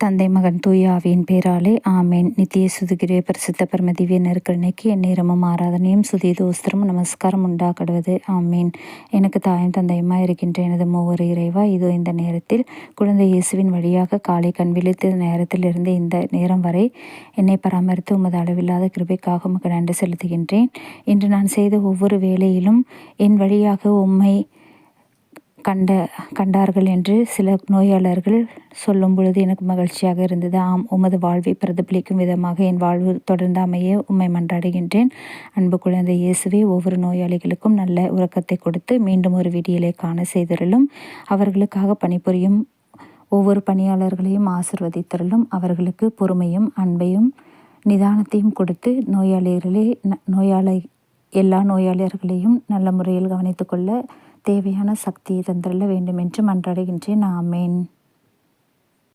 தந்தை மகன் தூய ஆவியின் பேராலே ஆமேன். நித்திய சுதுகிரே பரிசுத்த பரம திவ்ய நெருக்கடனைக்கு என் நேரமும் ஆராதனையும் சுதி தோஸ்திரமும் நமஸ்காரம் உண்டாக்கடுவது ஆமேன். எனக்கு தாயும் தந்தையுமா இருக்கின்ற எனது மூவர் இறைவா இதோ இந்த நேரத்தில் குழந்தை இயேசுவின் வழியாக காலை கண் விழித்த நேரத்திலிருந்து இந்த நேரம் வரை என்னை பராமரித்து உமது அளவில்லாத கிருபைக்காக உமக்கு நன்றி செலுத்துகின்றேன். இன்று நான் செய்த ஒவ்வொரு வேலையிலும் என் வழியாக உம்மை கண்ட கண்டார்கள் என்று சில நோயாளர்கள் சொல்லும் பொழுது எனக்கு மகிழ்ச்சியாக இருந்தது. ஆம் உமது வாழ்வை பிரதிபலிக்கும் விதமாக என் வாழ்வு தொடர்ந்து அமைய உம்மை மன்றாடுகின்றேன். அன்பு குழந்தை இயேசுவே ஒவ்வொரு நோயாளிகளுக்கும் நல்ல உறக்கத்தை கொடுத்து மீண்டும் ஒரு விடியலை காண செய்தருளும். அவர்களுக்காக பணிபுரியும் ஒவ்வொரு பணியாளர்களையும் ஆசிர்வதித்தருளும். அவர்களுக்கு பொறுமையும் அன்பையும் நிதானத்தையும் கொடுத்து நோயாளிகளே நோயாளி எல்லா நோயாளிகளையும் நல்ல முறையில் கவனித்துக்கொள்ள தேவையான சக்தியை தந்துள்ள வேண்டும் என்று மன்றாடுகின்றேன். ஆமேன்.